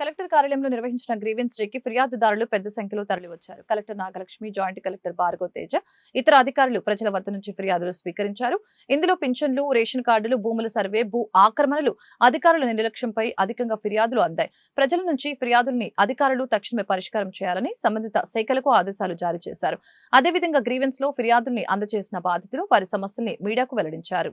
Collector కార్యాలయంలో నిర్వహించిన grievance డేకి ఫిర్యాదుదారులు పెద్ద సంఖ్యలో తరలివచ్చారు. Collector Nagalakshmi joint collector Bhargav Teja ఇతర అధికారులు ప్రజల వద్ద నుంచి ఫిర్యాదులు స్వీకరించారు. ఇందులో పింఛన్లు రేషన్ కార్డులు భూముల సర్వే భూ ఆక్రమణలు అధికారుల నిర్లక్ష్యంపై అధికంగా ఫిర్యాదులు అందాయి. ప్రజల నుంచి ఫిర్యాదుల్ని అధికారులు తక్షణమే పరిష్కారం చేయాలని సంబంధిత శాఖలకు ఆదేశాలు జారీ చేశారు. అదేవిధంగా గ్రీవెన్స్లో ఫిర్యాదుల్ని అందజేసిన బాధితులు వారి సమస్యల్ని మీడియాకు వెల్లడించారు.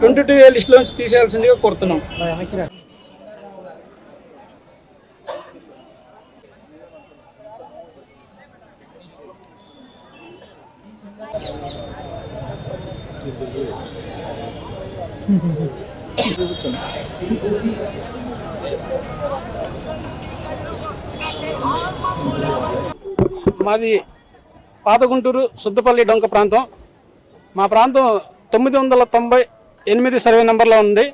ట్వంటీ టూ ఏ లిస్టులోంచి తీసేయాల్సిందిగా కోరుతున్నాం. మాది పాత గుంటూరు సుద్దపల్లి డొంక ప్రాంతం. మా ప్రాంతం తొమ్మిది వందల తొంభై ఎనిమిది సర్వే నెంబర్లో ఉంది.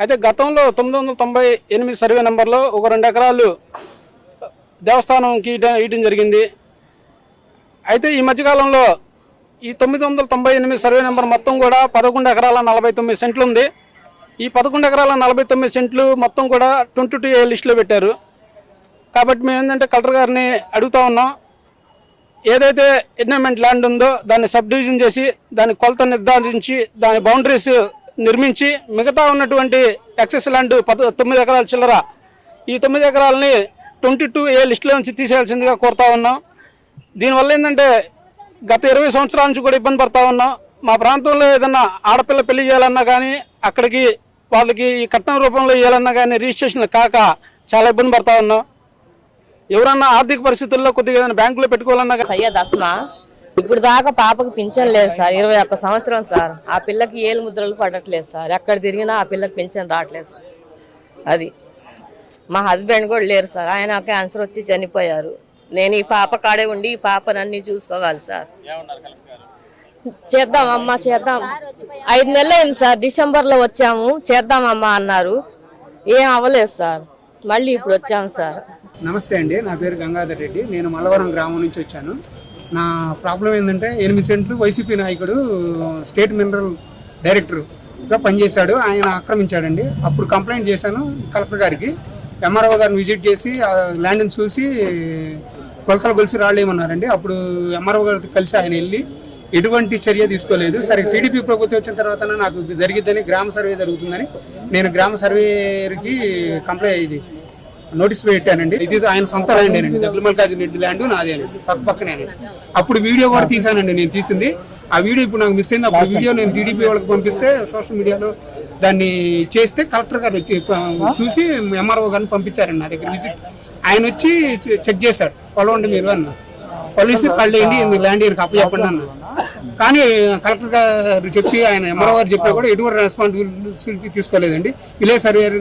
అయితే గతంలో తొమ్మిది వందల తొంభై ఎనిమిది సర్వే నెంబర్లో ఒక రెండు ఎకరాలు దేవస్థానంకి ఇయటం జరిగింది. అయితే ఈ మధ్యకాలంలో ఈ తొమ్మిది వందల తొంభై ఎనిమిది సర్వే నెంబర్ మొత్తం కూడా పదకొండు ఎకరాల నలభై తొమ్మిది సెంట్లు ఉంది. ఈ పదకొండు ఎకరాల నలభై తొమ్మిది సెంట్లు మొత్తం కూడా ట్వంటీ టూ ఏ లిస్టులో పెట్టారు. కాబట్టి మేము ఏంటంటే కలెక్టర్ గారిని అడుగుతా ఉన్నాం. ఏదైతే ఎన్విరాన్మెంట్ ల్యాండ్ ఉందో దాన్ని సబ్ డివిజన్ చేసి దాని కొలత నిర్ధారించి దాని బౌండరీస్ నిర్మించి మిగతా ఉన్నటువంటి ఎక్సెస్ ల్యాండ్ పద తొమ్మిది ఎకరాల చిల్లర. ఈ తొమ్మిది ఎకరాలని ట్వంటీ టూ ఏ లిస్టులో నుంచి తీసేయాల్సిందిగా కోరుతా ఉన్నాం. దీనివల్ల ఏంటంటే గత ఇరవై సంవత్సరాల నుంచి కూడా ఇబ్బంది పడతా ఉన్నాం. మా ప్రాంతంలో ఏదన్నా ఆడపిల్ల పెళ్ళి చేయాలన్నా కానీ అక్కడికి వాళ్ళకి ఈ కట్నం రూపంలో ఇవ్వాలన్నా కానీ రిజిస్ట్రేషన్ కాక చాలా ఇబ్బంది పడతా ఉన్నాం. ఎవరన్నా ఆర్థిక పరిస్థితుల్లో కొద్దిగా ఏదైనా బ్యాంకులో పెట్టుకోవాలన్నా సయ్యద్ అస్మా ఇప్పుడు దాకా పాపకు పింఛన్ లేదు సార్. ఇరవై ఒక్క సంవత్సరం సార్. ఆ పిల్లకి ఏలు ముద్రలు పడట్లేదు సార్. ఎక్కడ తిరిగినా ఆ పిల్లకి పింఛన్ రావట్లేదు సార్. అది. మా హస్బెండ్ కూడా లేరు సార్. ఆయన క్యాన్సర్ వచ్చి చనిపోయారు. నేను ఈ పాప కాడే ఉండి ఈ పాపనన్నీ చూసుకోవాలి సార్. చేద్దాం అమ్మా చేద్దాం. ఐదు నెలలు అయింది సార్. డిసెంబర్లో వచ్చాము చేద్దామమ్మా అన్నారు. ఏం అవ్వలేదు సార్. మళ్ళీ ఇప్పుడు వచ్చాము సార్. నమస్తే అండి నా పేరు గంగాధర్ రెడ్డి. నేను మలవరం గ్రామం నుంచి వచ్చాను. నా ప్రాబ్లం ఏంటంటే ఎనిమిది సెంట్లు వైసీపీ నాయకుడు స్టేట్ మినరల్ డైరెక్టర్గా పనిచేశాడు. ఆయన ఆక్రమించాడండి. అప్పుడు కంప్లైంట్ చేశాను కలెక్టర్ గారికి. ఎంఆర్ఓ గారిని విజిట్ చేసి ఆ ల్యాండ్ని చూసి కొలతలు కొలిసి రాలేమన్నారండి. అప్పుడు ఎంఆర్ఓ గారితో కలిసి ఆయన వెళ్ళి ఎటువంటి చర్య తీసుకోలేదు. సరే టీడీపీ ప్రభుత్వం వచ్చిన తర్వాత నాకు జరిగిద్దని గ్రామ సర్వే జరుగుతుందని నేను గ్రామ సర్వేకి కంప్లైంట్ ఇది నోటీస్ పెట్టానండి. ఇది ఆయన సొంత ల్యాండ్ అండి దగ్గరమల్కాజీ రెడ్డి ల్యాండ్ నాదేనండి పక్క పక్కనే అప్పుడు వీడియో కూడా తీసానండి నేను తీసింది. ఆ వీడియో ఇప్పుడు నాకు మిస్ అయింది. అప్పుడు వీడియో నేను టీడీపీ వాళ్ళకి పంపిస్తే సోషల్ మీడియాలో దాన్ని చేస్తే కలెక్టర్ గారు వచ్చి చూసి ఎంఆర్ఓ గారిని పంపించారండి నా దగ్గర విజిట్. ఆయన వచ్చి చె- చెక్ చేశాడు పొలం మీరు అన్న. పోలీసు పళ్ళేయండి ఇందుకు ల్యాండ్ ఈయనకి అప్పు చెప్పండి అన్న. కానీ కలెక్టర్ గారు చెప్పి ఆయన ఎంఆర్ఓ గారు చెప్పినా కూడా ఎటువంటి రెస్పాన్సిబిలిటీ తీసుకోలేదండి. Village survey